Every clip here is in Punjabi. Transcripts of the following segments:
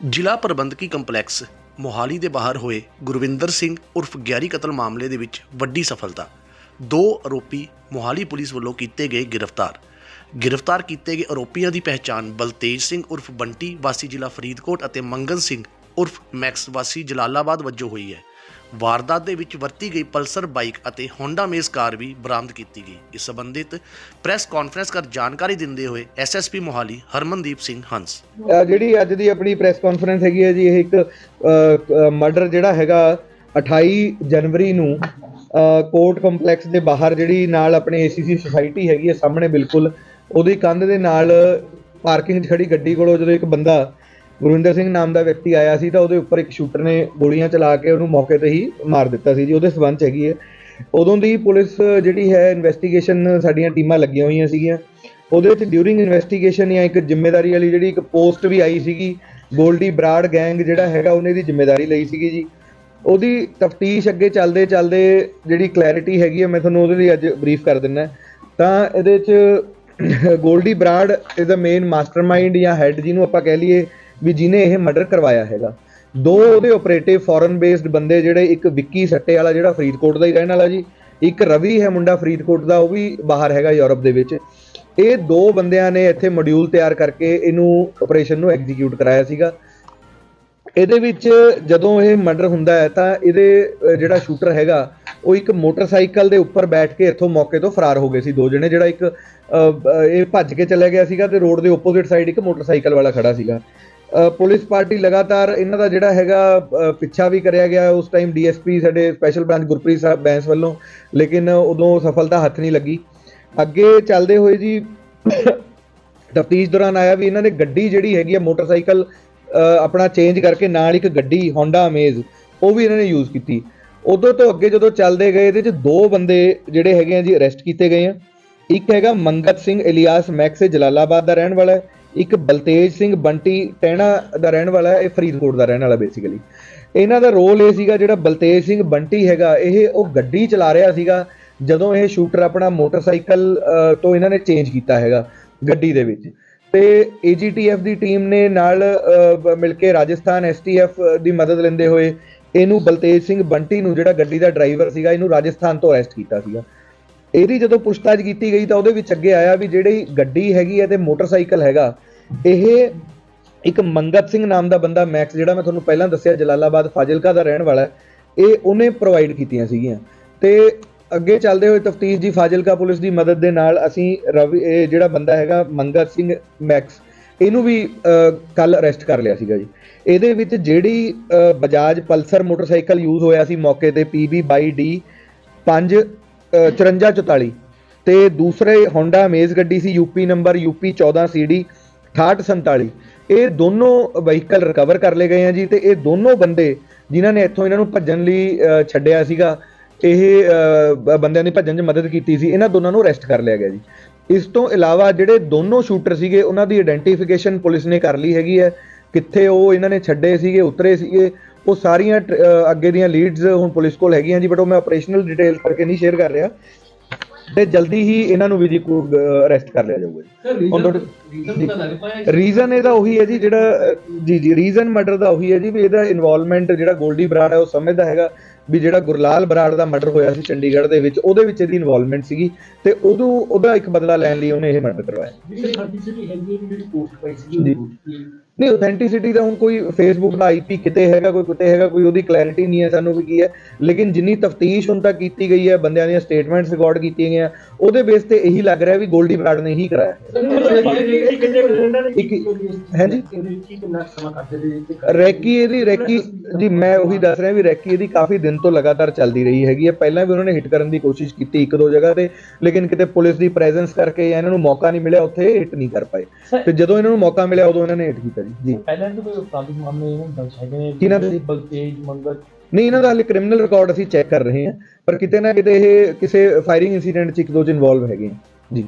ਜ਼ਿਲ੍ਹਾ ਪ੍ਰਬੰਧਕੀ ਕੰਪਲੈਕਸ ਮੋਹਾਲੀ ਦੇ ਬਾਹਰ ਹੋਏ ਗੁਰਵਿੰਦਰ ਸਿੰਘ ਉਰਫ ਗਿਆਰੀ ਕਤਲ ਮਾਮਲੇ ਦੇ ਵਿੱਚ ਵੱਡੀ ਸਫਲਤਾ। ਦੋ ਆਰੋਪੀ ਮੋਹਾਲੀ ਪੁਲਿਸ ਵੱਲੋਂ ਕੀਤੇ ਗਏ ਗ੍ਰਿਫਤਾਰ। ਗ੍ਰਿਫਤਾਰ ਕੀਤੇ ਗਏ ਆਰੋਪੀਆਂ ਦੀ ਪਹਿਚਾਣ ਬਲਤੇਜ ਸਿੰਘ ਉਰਫ ਬੰਟੀ ਵਾਸੀ ਜ਼ਿਲ੍ਹਾ ਫਰੀਦਕੋਟ ਅਤੇ ਮੰਗਨ ਸਿੰਘ ਉਰਫ ਮੈਕਸ ਵਾਸੀ ਜਲਾਲਾਬਾਦ ਵਜੋਂ ਹੋਈ ਹੈ। ਵਾਰਦਾਤ ਦੇ ਵਿੱਚ ਵਰਤੀ ਗਈ ਪਲਸਰ ਬਾਈਕ ਅਤੇ ਹੋਂਡਾ ਮੇਜ਼ ਕਾਰ ਵੀ ਬਰਾਮਦ ਕੀਤੀ ਗਈ। ਇਸ ਸੰਬੰਧਿਤ ਪ੍ਰੈਸ ਕਾਨਫਰੰਸ ਕਰ ਜਾਣਕਾਰੀ ਦਿੰਦੇ ਹੋਏ ਐਸਐਸਪੀ ਮੋਹਾਲੀ ਹਰਮਨਦੀਪ ਸਿੰਘ ਹੰਸ। ਜਿਹੜੀ ਅੱਜ ਦੀ ਆਪਣੀ ਪ੍ਰੈਸ ਕਾਨਫਰੰਸ ਹੈਗੀ ਹੈ ਜੀ, ਇਹ ਇੱਕ ਮਰਡਰ ਜਿਹੜਾ ਹੈਗਾ 28 ਜਨਵਰੀ ਨੂੰ, ਅਹ, ਕੋਰਟ ਕੰਪਲੈਕਸ ਦੇ ਬਾਹਰ ਜਿਹੜੀ ਨਾਲ ਆਪਣੇ ਏਸੀਸੀ ਸੁਸਾਇਟੀ ਹੈਗੀ ਹੈ ਸਾਹਮਣੇ ਬਿਲਕੁਲ, ਉਹਦੀ ਕੰਧ ਦੇ ਨਾਲ ਪਾਰਕਿੰਗ 'ਚ ਖੜੀ ਗੱਡੀ ਕੋਲੋਂ ਜਦੋਂ ਇੱਕ ਬੰਦਾ ਗੁਰਵਿੰਦਰ ਸਿੰਘ ਨਾਮ ਦਾ ਵਿਅਕਤੀ ਆਇਆ ਸੀ ਤਾਂ ਉਹਦੇ ਉੱਪਰ ਇੱਕ ਸ਼ੂਟਰ ਨੇ ਗੋਲੀਆਂ ਚਲਾ ਕੇ ਉਹਨੂੰ ਮੌਕੇ ਤੇ ਹੀ ਮਾਰ ਦਿੱਤਾ ਸੀ ਜੀ। ਉਹਦੇ ਸਬੰਧ ਹੈਗੀ ਹੈ। ਉਦੋਂ ਦੀ ਪੁਲਿਸ ਜਿਹੜੀ ਹੈ ਇਨਵੈਸਟੀਗੇਸ਼ਨ ਸਾਡੀਆਂ ਟੀਮਾਂ ਲੱਗੀਆਂ ਹੋਈਆਂ ਸੀਗੀਆਂ। ਉਹਦੇ ਵਿੱਚ ਡਿਊਰਿੰਗ ਇਨਵੈਸਟੀਗੇਸ਼ਨ ਜਾਂ ਇੱਕ ਜ਼ਿੰਮੇਵਾਰੀ ਵਾਲੀ ਜਿਹੜੀ ਇੱਕ ਪੋਸਟ ਵੀ ਆਈ ਸੀਗੀ ਗੋਲਡੀ ਬਰਾੜ ਗੈਂਗ ਜਿਹੜਾ ਹੈਗਾ, ਉਹਨੇ ਦੀ ਜ਼ਿੰਮੇਵਾਰੀ ਲਈ ਸੀਗੀ ਜੀ। ਉਹਦੀ ਤਫਤੀਸ਼ ਅੱਗੇ ਚੱਲਦੇ ਚੱਲਦੇ ਜਿਹੜੀ ਕਲੈਰਿਟੀ ਹੈਗੀ ਹੈ, ਮੈਂ ਤੁਹਾਨੂੰ ਉਹਦੇ ਲਈ ਅੱਜ ਬਰੀਫ ਕਰ ਦਿੰਦਾ ਤਾਂ ਇਹਦੇ 'ਚ ਗੋਲਡੀ ਬਰਾੜ ਇਜ਼ ਦਾ ਮੇਨ ਮਾਸਟਰਮਾਈਂਡ ਜਾਂ ਹੈੱਡ ਜਿਹਨੂੰ ਆਪਾਂ ਕਹਿ ਲਈਏ ਵੀ ਜਿਹਨੇ ਇਹ ਮਰਡਰ ਕਰਵਾਇਆ ਹੈਗਾ। ਦੋ ਉਹਦੇ ਆਪਰੇਟਿਵ ਫੋਰਨ ਬੇਸਡ ਬੰਦੇ ਜਿਹੜੇ ਇੱਕ ਵਿੱਕੀ ਸੱਟੇ ਵਾਲਾ ਜਿਹੜਾ ਫਰੀਦਕੋਟ ਦਾ ਹੀ ਰਹਿਣ ਵਾਲਾ ਜੀ ਇੱਕ ਰਵੀ ਹੈ ਮੁੰਡਾ ਫਰੀਦਕੋਟ ਦਾ ਉਹ ਵੀ ਬਾਹਰ ਹੈਗਾ ਯੂਰਪ ਦੇ ਵਿੱਚ। ਇਹ ਦੋ ਬੰਦਿਆਂ ਨੇ ਇੱਥੇ ਮੋਡਿਊਲ ਤਿਆਰ ਕਰਕੇ ਇਹਨੂੰ ਆਪਰੇਸ਼ਨ ਨੂੰ ਐਗਜ਼ੀਕਿਊਟ ਕਰਾਇਆ ਸੀਗਾ। ਇਹਦੇ ਵਿੱਚ ਜਦੋਂ ਇਹ ਮਰਡਰ ਹੁੰਦਾ ਹੈ ਤਾਂ ਇਹਦੇ ਜਿਹੜਾ ਸ਼ੂਟਰ ਹੈਗਾ ਉਹ ਇੱਕ ਮੋਟਰਸਾਈਕਲ ਦੇ ਉੱਪਰ ਬੈਠ ਕੇ ਇੱਥੋਂ ਮੌਕੇ ਤੋਂ ਫਰਾਰ ਹੋ ਗਏ ਸੀ ਦੋ ਜਣੇ ਜਿਹੜਾ ਇੱਕ ਅਹ, ਇਹ ਭੱਜ ਕੇ ਚਲਾ ਗਿਆ ਸੀਗਾ ਤੇ ਰੋਡ ਦੇ ਆਪੋਜ਼ਿਟ ਸਾਈਡ ਇੱਕ ਮੋਟਰਸਾਈਕਲ ਵਾਲਾ ਖੜਾ ਸੀਗਾ। ਪੁਲਿਸ ਪਾਰਟੀ ਲਗਾਤਾਰ ਇਹਨਾਂ ਦਾ ਜਿਹੜਾ ਹੈਗਾ ਪਿੱਛਾ ਵੀ ਕਰਿਆ ਗਿਆ ਉਸ ਟਾਈਮ ਡੀਐਸਪੀ ਸਾਡੇ ਸਪੈਸ਼ਲ ਬ੍ਰਾਂਚ ਗੁਰਪ੍ਰੀਤ ਸਾਹਿਬ ਬੈਂਸ ਵੱਲੋਂ, ਲੇਕਿਨ ਉਦੋਂ ਸਫਲਤਾ ਹੱਥ ਨਹੀਂ ਲੱਗੀ। ਅੱਗੇ ਚੱਲਦੇ ਹੋਏ ਜੀ ਤਫਤੀਸ਼ ਦੌਰਾਨ ਆਇਆ ਵੀ ਇਹਨਾਂ ਨੇ ਗੱਡੀ ਜਿਹੜੀ ਹੈਗੀ ਆ, ਮੋਟਰਸਾਈਕਲ ਆਪਣਾ ਚੇਂਜ ਕਰਕੇ ਨਾਲ ਇੱਕ ਗੱਡੀ ਹੋਂਡਾ ਅਮੇਜ਼ ਉਹ ਵੀ ਇਹਨਾਂ ਨੇ ਯੂਜ਼ ਕੀਤੀ। ਉਦੋਂ ਤੋਂ ਅੱਗੇ ਜਦੋਂ ਚੱਲਦੇ ਗਏ, ਇਹਦੇ ਚ ਦੋ ਬੰਦੇ ਜਿਹੜੇ ਹੈਗੇ ਆ ਜੀ ਅਰੈਸਟ ਕੀਤੇ ਗਏ ਆ। ਇੱਕ ਹੈਗਾ ਮੰਗਤ ਸਿੰਘ ਇਲਿਆਸ ਮੈਕਸੇ ਜਲਾਲਾਬਾਦ ਦਾ ਰਹਿਣ ਵਾਲਾ ਹੈ। ਇੱਕ ਬਲਤੇਜ ਸਿੰਘ ਬੰਟੀ ਟਹਿਣਾ ਦਾ ਰਹਿਣ ਵਾਲਾ ਹੈ, ਇਹ ਫਰੀਦਕੋਟ ਦਾ ਰਹਿਣ ਵਾਲਾ ਬੇਸਿਕਲੀ ਇਹਨਾਂ ਦਾ ਰੋਲ ਇਹ ਸੀਗਾ ਜਿਹੜਾ ਬਲਤੇਜ ਸਿੰਘ ਬੰਟੀ ਹੈਗਾ, ਇਹ ਉਹ ਗੱਡੀ ਚਲਾ ਰਿਹਾ ਸੀਗਾ, ਜਦੋਂ ਇਹ ਸ਼ੂਟਰ ਆਪਣਾ ਮੋਟਰਸਾਈਕਲ ਤੋਂ ਇਹਨਾਂ ਨੇ ਚੇਂਜ ਕੀਤਾ ਹੈਗਾ ਗੱਡੀ ਦੇ ਵਿੱਚ। ਤੇ AGTF ਦੀ ਟੀਮ ਨੇ ਨਾਲ ਮਿਲ ਕੇ ਰਾਜਸਥਾਨ STF ਦੀ ਮਦਦ ਲੈਂਦੇ ਹੋਏ ਇਹਨੂੰ ਬਲਤੇਜ ਸਿੰਘ ਬੰਟੀ ਨੂੰ ਜਿਹੜਾ ਗੱਡੀ ਦਾ ਡਰਾਈਵਰ ਸੀਗਾ, ਇਹਨੂੰ ਰਾਜਸਥਾਨ ਤੋਂ ਅਰੈਸਟ ਕੀਤਾ ਸੀਗਾ। ਇਹਦੀ ਜਦੋਂ ਪੁੱਛਤਾਛ ਕੀਤੀ ਗਈ ਤਾਂ ਉਹਦੇ ਵਿੱਚ ਅੱਗੇ ਆਇਆ ਵੀ ਜਿਹੜੀ ਗੱਡੀ ਹੈਗੀ ਹੈ ਤੇ ਮੋਟਰਸਾਈਕਲ ਹੈਗਾ ਇਹ ਇੱਕ ਮੰਗਤ ਸਿੰਘ ਨਾਮ ਦਾ ਬੰਦਾ ਮੈਕਸ ਜਿਹੜਾ ਮੈਂ ਤੁਹਾਨੂੰ ਪਹਿਲਾਂ ਦੱਸਿਆ ਜਲਾਲਾਬਾਦ ਫਾਜ਼ਿਲਕਾ ਦਾ ਰਹਿਣ ਵਾਲਾ ਇਹ ਉਹਨੇ ਪ੍ਰੋਵਾਈਡ ਕੀਤੀਆਂ ਸੀਗੀਆਂ। ਤੇ ਅੱਗੇ ਚੱਲਦੇ ਹੋਏ ਤਫਤੀਸ਼ ਜੀ ਫਾਜ਼ਿਲਕਾ ਪੁਲਿਸ ਦੀ ਮਦਦ ਦੇ ਨਾਲ ਅਸੀਂ ਰਵੀ ਇਹ ਜਿਹੜਾ ਬੰਦਾ ਹੈਗਾ ਮੰਗਤ ਸਿੰਘ ਮੈਕਸ ਇਹਨੂੰ ਵੀ ਕੱਲ ਅਰੈਸਟ ਕਰ ਲਿਆ ਸੀਗਾ ਜੀ। ਇਹਦੇ ਵਿੱਚ ਜਿਹੜੀ ਬਜਾਜ ਪਲਸਰ ਮੋਟਰਸਾਈਕਲ ਯੂਜ਼ ਹੋਇਆ ਸੀ ਮੌਕੇ ਤੇ PB22D 5 5444 ਤੇ ਦੂਸਰੇ ਹੋਂਡਾ ਅਮੇਜ਼ ਗੱਡੀ ਸੀ ਯੂਪੀ ਨੰਬਰ ਯੂਪੀ 14 CD 6847 ਇਹ ਦੋਨੋਂ ਵਹੀਕਲ ਰਿਕਵਰ ਕਰ ਲਏ ਗਏ ਆ ਜੀ ਤੇ ਇਹ ਦੋਨੋਂ ਬੰਦੇ ਜਿਨ੍ਹਾਂ ਨੇ ਇੱਥੋਂ ਇਹਨਾਂ ਨੂੰ ਭੱਜਣ ਲਈ ਛੱਡਿਆ ਸੀਗਾ, ਇਹ ਬ- ਬੰਦਿਆਂ ਦੀ ਭੱਜਣ 'ਚ ਮਦਦ ਕੀਤੀ ਸੀ, ਇਹਨਾਂ ਦੋਨਾਂ ਨੂੰ ਅਰੈਸਟ ਕਰ ਲਿਆ ਗਿਆ ਜੀ। ਇਸ ਤੋਂ ਇਲਾਵਾ ਜਿਹੜੇ ਦੋਨੋਂ ਸ਼ੂਟਰ ਸੀਗੇ, ਉਹਨਾਂ ਦੀ ਆਇਡੈਂਟੀਫਿਕੇਸ਼ਨ ਪੁਲਿਸ ਨੇ ਕਰ ਲਈ ਹੈਗੀ ਹੈ। ਕਿੱਥੇ ਉਹ ਇਹਨਾਂ ਨੇ ਛੱਡੇ ਸੀਗੇ, ਉਤਰੇ ਸੀਗੇ, ਉਹ ਸਾਰੀਆਂ ਟ- ਅੱਗੇ ਦੀਆਂ ਲੀਡਸ ਹੁਣ ਪੁਲਿਸ ਕੋਲ ਹੈਗੀਆਂ ਜੀ ਬਟ ਉਹ ਮੈਂ ਆਪਰੇਸ਼ਨਲ ਡਿਟੇਲ ਕਰਕੇ ਨਹੀਂ ਸ਼ੇਅਰ ਕਰ ਰਿਹਾ। ਤੇ ਜਲਦੀ ਹੀ ਇਹਨਾਂ ਨੂੰ ਵੀ ਜੀ ਅਰੈਸਟ ਕਰ ਲਿਆ ਜਾਊਗਾ ਰੀਜ਼ਨ ਇਹਦਾ ਉਹੀ ਹੈ ਜੀ ਜਿਹੜਾ ਜੀ ਜੀ ਰੀਜ਼ਨ ਮਰਡਰ ਦਾ ਉਹੀ ਹੈ ਜੀ ਵੀ ਇਹਦਾ ਇਨਵੋਲਵਮੈਂਟ ਜਿਹੜਾ ਗੋਲਡੀ ਬਰਾੜ ਹੈ ਉਹ ਸਮਝਦਾ ਹੈਗਾ ਵੀ ਜਿਹੜਾ ਗੁਰਲਾਲ ਬਰਾੜ ਦਾ ਮਰਡਰ ਹੋਇਆ ਸੀ ਚੰਡੀਗੜ੍ਹ ਦੇ ਵਿੱਚ ਉਹਦੇ ਵਿੱਚ ਇਹਦੀ ਇਨਵੋਲਵਮੈਂਟ ਸੀਗੀ ਤੇ ਉਦੋਂ ਉਹਦਾ ਇੱਕ ਬਦਲਾ ਲੈਣ ਲਈ ਉਹਨੇ ਇਹ ਮਰਡਰ ਕਰਵਾਇਆ। ਜੀ। ਨਹੀਂ ਆਥੈਂਟਿਸਿਟੀ ਦਾ ਹੁਣ ਕੋਈ ਫੇਸਬੁੱਕ ਦਾ ਆਈਪੀ ਕਿਤੇ ਹੈਗਾ ਕੋਈ ਕਿਤੇ ਹੈਗਾ ਕੋਈ ਉਹਦੀ ਕਲੈਰਿਟੀ ਨਹੀਂ ਹੈ ਸਾਨੂੰ ਵੀ ਕੀ ਹੈ। ਲੇਕਿਨ ਜਿੰਨੀ ਤਫਤੀਸ਼ ਹੁਣ ਤੱਕ ਕੀਤੀ ਗਈ ਹੈ ਬੰਦਿਆਂ ਦੀਆਂ ਸਟੇਟਮੈਂਟਸ ਰਿਕਾਰਡ ਕੀਤੀਆਂ ਗਈਆਂ ਉਹਦੇ ਬੇਸ ਤੇ ਇਹੀ ਲੱਗ ਰਿਹਾ ਵੀ ਗੋਲਡੀ ਬਰਾੜ ਨੇ ਹੀ ਕਰਾਇਆ। ਹਾਂਜੀ? ਰੈਕੀ ਇਹਦੀ ਰੈਕੀ ਜੀ ਮੈਂ ਉਹੀ ਦੱਸ ਰਿਹਾ ਵੀ ਰੈਕੀ ਇਹਦੀ ਕਾਫੀ ਦਿਨ ਤੋਂ ਲਗਾਤਾਰ ਚੱਲਦੀ ਰਹੀ ਹੈਗੀ ਹੈ। ਪਹਿਲਾਂ ਵੀ ਉਹਨਾਂ ਨੇ ਹਿੱਟ ਕਰਨ ਦੀ ਕੋਸ਼ਿਸ਼ ਕੀਤੀ ਇੱਕ ਦੋ ਜਗ੍ਹਾ ਤੇ ਲੇਕਿਨ ਕਿਤੇ ਪੁਲਿਸ ਦੀ ਪ੍ਰੈਜ਼ੈਂਸ ਕਰਕੇ ਇਹਨਾਂ ਨੂੰ ਮੌਕਾ ਨਹੀਂ ਮਿਲਿਆ ਉੱਥੇ ਹਿੱਟ ਨਹੀਂ ਕਰ ਪਾਏ। ਤੇ ਜਦੋਂ ਇਹਨਾਂ ਨੂੰ ਮੌਕਾ ਮਿਲਿਆ ਉਦੋਂ ਇਹਨਾਂ ਨੇ ਹਿੱਟ ਕੀਤਾ। ਜੀ। ਜੀ ਪਹਿਲਾਂ ਵੀ ਕੋਈ ਅਪਰਾਧਿਕ ਮਾਮਲੇ ਇਹਨਾਂ ਦਰਜ ਹੈਗੇ ਨੇ ਕਿਹਨਾਂ ਦੇ? ਬਲਤੇਜ ਮੰਗਲ। ਨਹੀਂ ਇਹਨਾਂ ਦਾ ਹਾਲੇ ਕ੍ਰਿਮੀਨਲ ਰਿਕਾਰਡ ਅਸੀਂ ਚੈੱਕ ਕਰ ਰਹੇ ਹਾਂ ਪਰ ਕਿਤੇ ਨਾ ਕਿਤੇ ਇਹ ਕਿਸੇ ਫਾਇਰਿੰਗ ਇਨਸੀਡੈਂਟ 'ਚ ਇੱਕ ਦੋ 'ਚ ਇਨਵੋਲਵ ਹੈਗੇ ਆ। ਜੀ।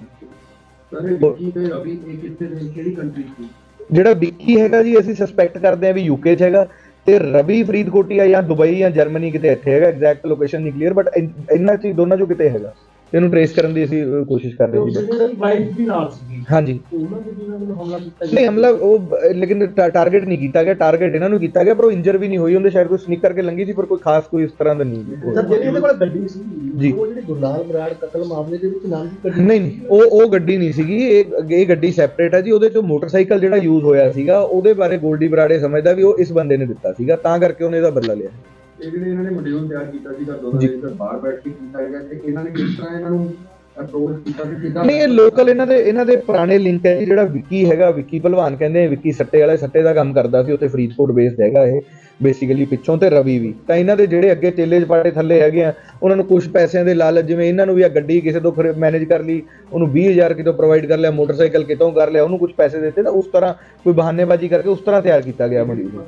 ਜਿਹੜਾ ਵਿੱਕੀ ਹੈਗਾ ਜੀ ਅਸੀਂ ਸਸਪੈਕਟ ਕਰਦੇ ਹਾਂ ਵੀ ਯੂਕੇ 'ਚ ਹੈਗਾ ਤੇ ਰਵੀ ਫਰੀਦਕੋਟੀ ਆ ਜਾਂ ਦੁਬਈ ਜਾਂ ਜਰਮਨੀ ਕਿਤੇ ਇੱਥੇ ਹੈਗਾ ਐਗਜ਼ੈਕਟ ਲੋਕੇਸ਼ਨ ਨਹੀਂ ਕਲੀਅਰ ਬਟ ਇਹਨਾਂ 'ਚ ਦੋਨਾਂ 'ਚੋਂ ਕਿਤੇ ਹੈਗਾ। ਇਹਨੂੰ ਟਰੇਸ ਕਰਨ ਦੀ ਅਸੀਂ ਕੋਸ਼ਿਸ਼ ਕਰ ਰਹੇ ਜੀ ਜਿਹੜੀ ਵਾਈਫ ਵੀ ਨਾਲ ਸੀਗੀ ਹਾਂਜੀ ਉਹਨਾਂ ਦੇ ਜਿਹਨਾਂ ਵੱਲੋਂ ਹਮਲਾ ਕੀਤਾ ਨਹੀਂ ਹਮਲਾ ਉਹ ਲੇਕਿਨ ਟਾਰਗੇਟ ਨਹੀਂ ਕੀਤਾ ਗਿਆ ਟਾਰਗੇਟ ਇਹਨਾਂ ਨੂੰ ਕੀਤਾ ਗਿਆ ਪਰ ਉਹ ਇੰਜਰ ਵੀ ਨਹੀਂ ਹੋਈ ਉਹਦੇ ਸ਼ਾਇਦ ਕੋਈ ਸਨਿਕ ਕਰਕੇ ਲੰਗੀ ਸੀ ਪਰ ਕੋਈ ਖਾਸ ਕੋਈ ਇਸ ਤਰ੍ਹਾਂ ਦਾ ਨਹੀਂ ਸਰ ਜਿਹੜੀ ਕੋਲ ਗੱਡੀ ਸੀ ਜੀ। ਉਹ ਜਿਹੜੀ ਗੁਰਲਾਲ ਬਰਾੜ ਕਤਲ ਮਾਮਲੇ ਦੇ ਵਿੱਚ ਨਾਮ ਦੀ ਗੱਡੀ ਨਹੀਂ ਨਹੀਂ ਉਹ ਉਹ ਗੱਡੀ ਨਹੀਂ ਸੀਗੀ ਇਹ ਇਹ ਗੱਡੀ ਸੈਪਰੇਟ ਹੈ ਜੀ ਉਹਦੇ ਚੋਂ ਮੋਟਰਸਾਈਕਲ ਜਿਹੜਾ ਯੂਜ਼ ਹੋਇਆ ਸੀਗਾ ਉਹਦੇ ਬਾਰੇ ਗੋਲਡੀ ਬਰਾੜੇ ਸਮਝਦਾ ਵੀ ਉਹ ਇਸ ਬੰਦੇ ਨੇ ਦਿੱਤਾ ਸੀਗਾ ਤਾਂ ਕਰਕੇ ਉਹਨੇ ਇਹਦਾ ਬਦਲਾ ਲਿਆ ਇਹ ਜਿਹੜੇ ਇਹਨਾਂ ਨੇ ਮੋਡਿਊਲ ਤਿਆਰ ਕੀਤਾ ਸੀਗਾ ਦੋਨਾਂ ਜੀ। ਦੇ ਇੱਧਰ ਬਾਹਰ ਬੈਠ ਕੇ ਕੀਤਾ ਹੈਗਾ ਤੇ ਇਹਨਾਂ ਨੇ ਕਿਸ ਤਰ੍ਹਾਂ ਇਹਨਾਂ ਨੂੰ ਅਪਰੋਚ ਕੀਤਾ ਕਿ ਕਿੱਦਾਂ ਨਹੀਂ, ਇਹ ਲੋਕਲ ਇਹਨਾਂ ਦੇ ਇਹਨਾਂ ਦੇ ਪੁਰਾਣੇ ਲਿੰਕ ਹੈ ਜੀ, ਜਿਹੜਾ ਵਿੱਕੀ ਹੈਗਾ, ਵਿੱਕੀ ਭਲਵਾਨ ਕਹਿੰਦੇ ਵਿੱਕੀ ਸੱਟੇ ਵਾਲੇ, ਸੱਟੇ ਦਾ ਕੰਮ ਕਰਦਾ ਸੀ, ਉੱਥੇ ਫਰੀਦਕੋਟ ਬੇਸਡ ਹੈਗਾ ਇਹ ਬੇਸਿਕਲੀ ਪਿੱਛੋਂ ਤੇ ਰਵੀ ਵੀ। ਤਾਂ ਇਹਨਾਂ ਦੇ ਜਿਹੜੇ ਅੱਗੇ ਚੇਲੇ ਪਾਟੇ ਥੱਲੇ ਹੈਗੇ ਆ, ਉਹਨਾਂ ਨੂੰ ਕੁਝ ਪੈਸਿਆਂ ਦੇ ਲਾਲਚ, ਜਿਵੇਂ ਇਹਨਾਂ ਨੂੰ ਵੀ ਆ ਗੱਡੀ ਕਿਸੇ ਤੋਂ ਮੈਨੇਜ ਕਰ ਲਈ, ਉਹਨੂੰ 20000 ਕਿਤੋਂ ਪ੍ਰੋਵਾਈਡ ਕਰ ਲਿਆ, ਮੋਟਰਸਾਈਕਲ ਕਿਤੋਂ ਕਰ ਲਿਆ, ਉਹਨੂੰ ਕੁਝ ਪੈਸੇ ਦਿੱਤੇ ਤਾਂ ਉਸ ਤਰ੍ਹਾਂ ਕੋਈ ਬਹਾਨੇਬਾਜ਼ੀ ਕਰਕੇ ਉਸ ਤਰ੍ਹਾਂ ਤਿਆਰ ਕੀਤਾ ਗਿਆ ਮੋਡਿਊਲ